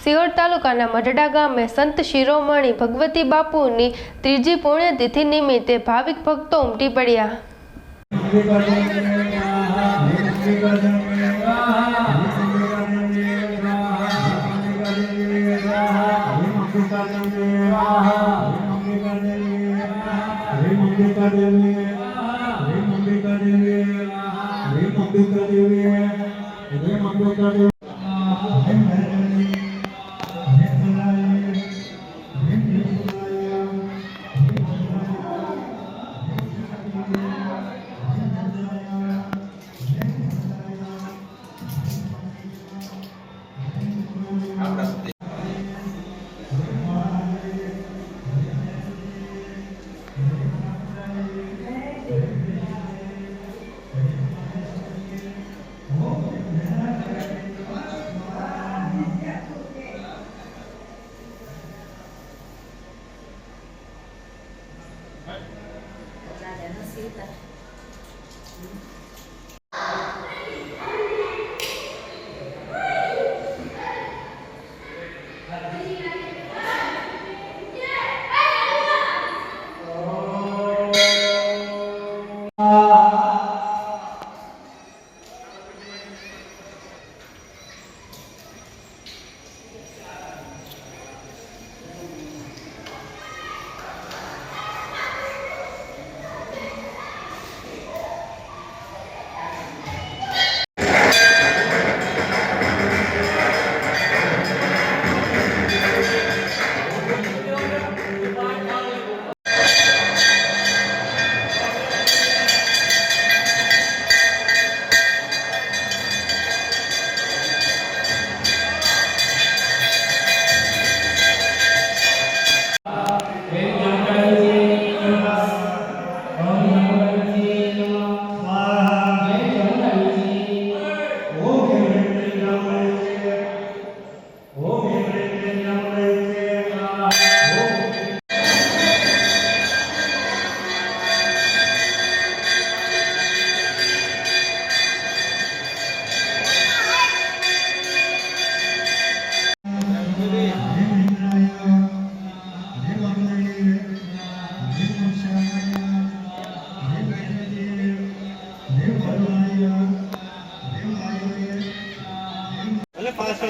સિહોર તાલુકાના મઢડા ગામે સંત શિરોમણી ભગવતી બાપુની ત્રીજી પુણ્યતિથિ નિમિત્તે ભાવિક ભક્તો ઉમટી પડ્યા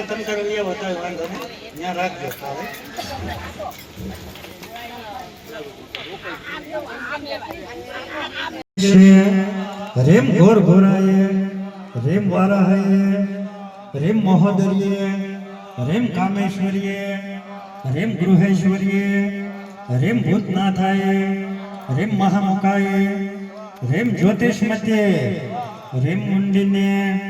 ભલે પાછળ તમે તારે લઈ આવો તોય વાંધો નહીં ત્યાં રાખજો હવે રેમ ઘોર ઘોરાય RAM વારાહય RAM મહોદર્ય RAM કામેશ્વર્ય RAM ગૃહેશ્વર્ય RAM ભૂતનાથાય RAM મહામુકાય RAM જ્યોતિષમતે RAM મુંડિને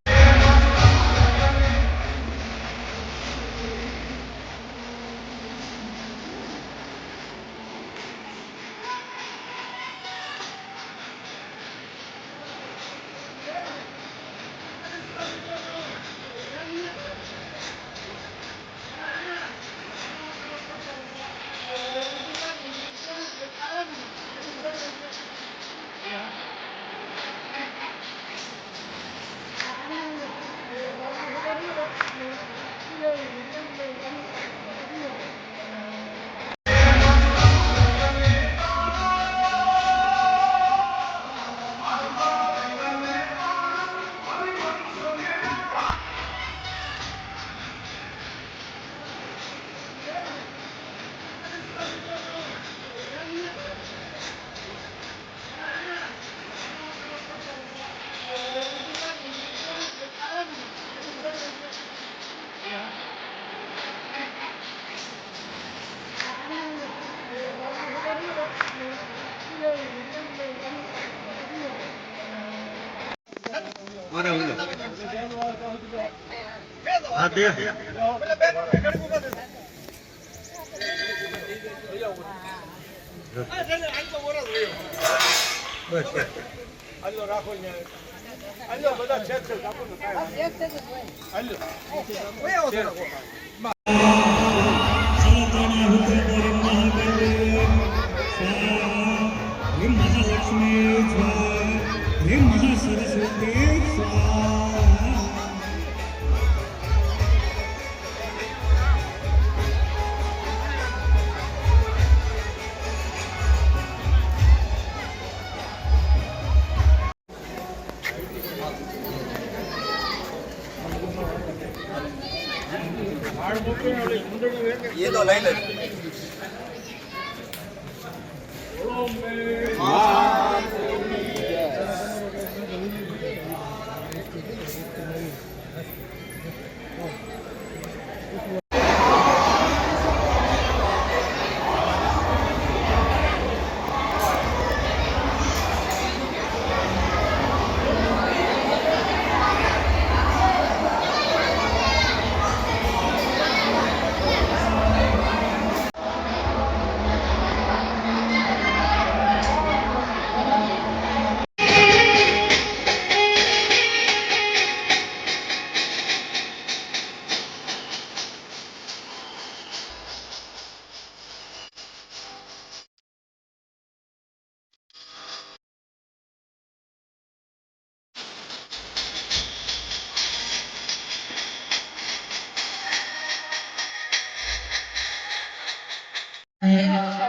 હા દે. રાખો અલ્યો બધા ચેક છે કાપો ને કાઈ અલ્યો I'm your island.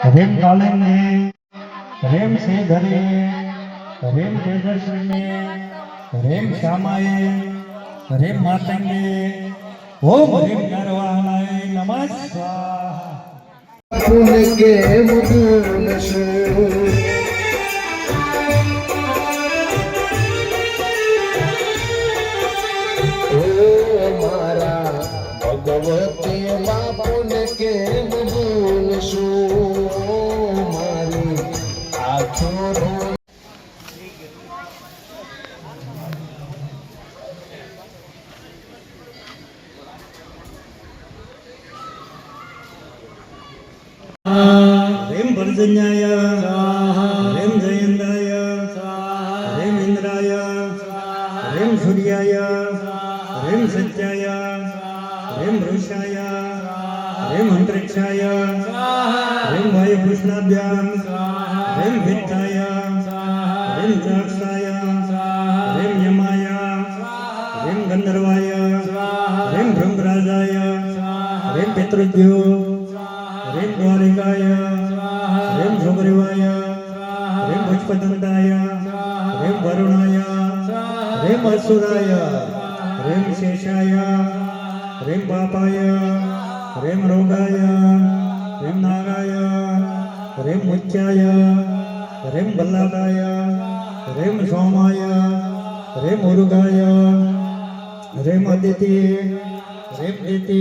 रेम कॉलिंग में रेम से धरे रेम के दर्शन में रेम श्यामाए रेम मातंगे, ओम रेम गर्वाणाय नमः उनके मुदुन से। भगवत पर्जन्याय ह्रीं जयन्ताय ह्रीं इन्द्राय ह्रीं सूर्याय ह्रीं सत्याय ह्रीं वृषाय ह्रीं अन्तरिक्षाय ह्रीं वायुकृष्णाभ्यां ह्रीं वित्ताय ह्रीं द्राक्षाय ह्रीं यमाय ह्रीं गन्धर्वाय ह्रीं ब्रह्मराजाय ह्रीं पितृभ्यो ह्रीं द्वारिकाय पतंदाय ह्रीं वरुणाय ह्रीं असुराय ह्रीं शेषाय ह्रीं पापाय ह्रीं रोगाय ह्रीं नागाय ह्रीं मुच्याय ह्रीं बल्लादाय ह्रीं सोमाय ह्रीं मुरुगाय ह्रीं अदिति ह्रीं प्रीति